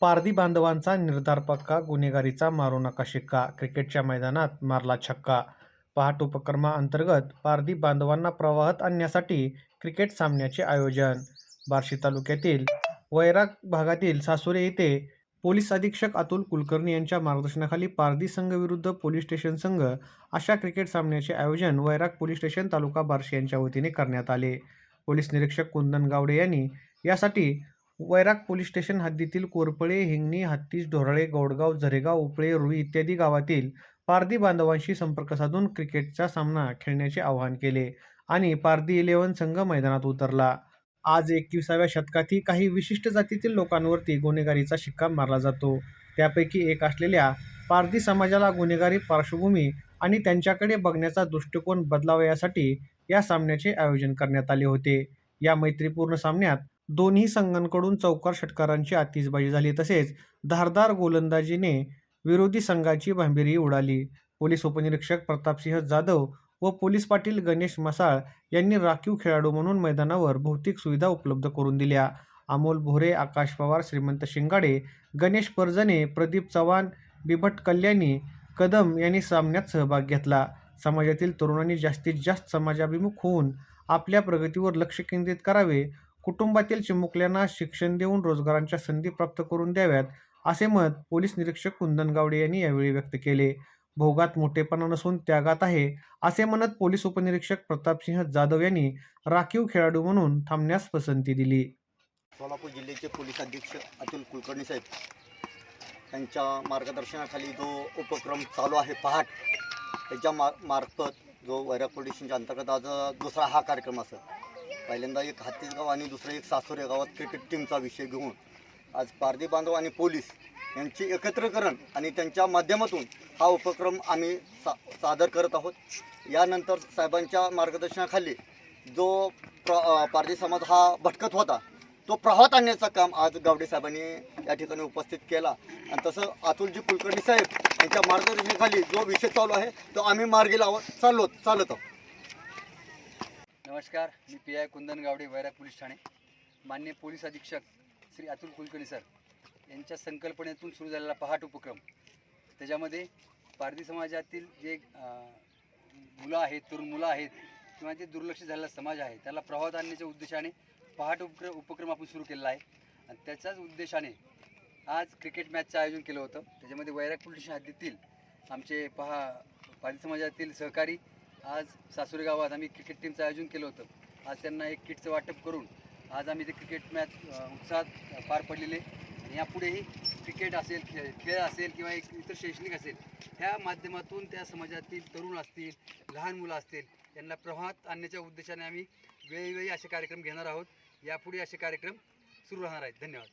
पारधी बांधवांचा निर्धार पक्का गुन्हेगारीचा मारू नका शिक्का क्रिकेटच्या मैदानात मारला छक्का. पहाट उपक्रमाअंतर्गत पारधी बांधवांना प्रवाहात आणण्यासाठी क्रिकेट सामन्याचे आयोजन. बार्शी तालुक्यातील वैराग भागातील सासुरे येथे पोलीस अधीक्षक अतुल कुलकर्णी यांच्या मार्गदर्शनाखाली पारधी संघ विरुद्ध पोलीस स्टेशन संघ अशा क्रिकेट सामन्याचे आयोजन वैराग पोलीस स्टेशन तालुका बार्शी यांच्या वतीने करण्यात आले. पोलीस निरीक्षक कुंदन गावडे यांनी यासाठी वैराग पोलीस स्टेशन हद्दीतील कोरपळे हिंगणी हत्तीस ढोरळे गौडगाव झरेगाव उपळे रुई इत्यादी गावातील पारधी बांधवांशी संपर्क साधून क्रिकेटचा सामना खेळण्याचे आवाहन केले आणि पारधी इलेव्हन संघ मैदानात उतरला. आज एकविसाव्या शतकातही काही विशिष्ट जातीतील लोकांवरती गुन्हेगारीचा शिक्का मारला जातो. त्यापैकी एक असलेल्या पारधी समाजाला गुन्हेगारी पार्श्वभूमी आणि त्यांच्याकडे बघण्याचा दृष्टिकोन बदलावा यासाठी या सामन्याचे आयोजन करण्यात आले होते. या मैत्रीपूर्ण सामन्यात दोन्ही संघांकडून चौकार षटकारांची आतिषबाजी झाली. तसेच धारदार गोलंदाजीने विरोधी संघाची भांबिरी उडाली. पोलीस उपनिरीक्षक प्रतापसिंह जाधव व पोलीस पाटील गणेश मसाळ यांनी राखीव खेळाडू म्हणून मैदानावर भौतिक सुविधा उपलब्ध करून दिल्या. अमोल भोरे आकाश पवार श्रीमंत शिंगाडे गणेश परजने प्रदीप चव्हाण बिभट कल्याणी कदम यांनी सामन्यात सहभाग घेतला. समाजातील तरुणांनी जास्तीत जास्त समाजाभिमुख होऊन आपल्या प्रगतीवर लक्ष केंद्रित करावे कुटुंबातील चिमुकल्यांना शिक्षण देऊन रोजगारांच्या संधी प्राप्त करून द्याव्यात असे मत पोलीस निरीक्षक कुंदन गावडे यांनी यावेळी व्यक्त केले. भोगात मोठेपणा नसून त्यागात आहे असे म्हणत पोलीस उपनिरीक्षक प्रतापसिंह जाधव यांनी राखीव खेळाडू म्हणून थांबण्यास पसंती दिली. सोलापूर जिल्ह्याचे पोलीस अधीक्षक अतुल कुलकर्णी साहेब यांच्या मार्गदर्शनाखाली जो उपक्रम चालू आहे पहाट त्याच्या मा मार्फत जो वैराग पोलिसच्या अंतर्गत आज दुसरा हा कार्यक्रम असेल. पहिल्यांदा एक हत्तीसगाव आणि दुसरं एक सासोर गावात क्रिकेट टीमचा विषय घेऊन आज पारधी बांधव आणि पोलीस यांची एकत्रीकरण आणि त्यांच्या माध्यमातून हा उपक्रम आम्ही सा सादर करत आहोत. यानंतर साहेबांच्या मार्गदर्शनाखाली जो प्र पारधी समाज हा भटकत होता तो प्रवाहात आणण्याचं काम आज गावडे साहेबांनी या ठिकाणी उपस्थित केला. आणि तसं अतुलजी कुलकर्णी साहेब यांच्या मार्गदर्शनाखाली जो विषय चालू आहे तो आम्ही मार्गी लावत चाललो चालत आहोत. नमस्कार मी P I Kundan Gawade Vairag police Thane. मान्य पोलीस अधीक्षक श्री अतुल कुलकर्णी सर यांच्या संकल्पनेतून सुरू झालेला पहाट उपक्रम. त्याच्यामध्ये पारधी समाजातील जे मुलं आहेत तरुण मुलं आहेत किंवा जे दुर्लक्ष झालेला समाज आहे त्याला प्रभावात आणण्याच्या उद्देशाने पहाट उपक्र उपक्रम आपण सुरू केलेला आहे. आणि त्याच्याच उद्देशाने आज क्रिकेट मॅचचं आयोजन केलं होतं. त्याच्यामध्ये वैराग पोलीस हद्दीतील आमचे पहा पारधी समाजातील सहकारी आज सासुरे गावात आम्ही क्रिकेट टीमचं आयोजन केलं होतं. आज त्यांना एक किटचं वाटप करून आज आम्ही ते क्रिकेट मॅच उत्साहात पार पडलेले. आणि यापुढेही क्रिकेट असेल खेळ खेळ असेल किंवा एक इतर शैक्षणिक असेल ह्या माध्यमातून त्या समाजातील तरुण असतील लहान मुलं असतील यांना प्रवाहात आणण्याच्या उद्देशाने आम्ही वेळोवेळी असे कार्यक्रम घेणार आहोत. यापुढे असे कार्यक्रम सुरू राहणार आहेत. धन्यवाद.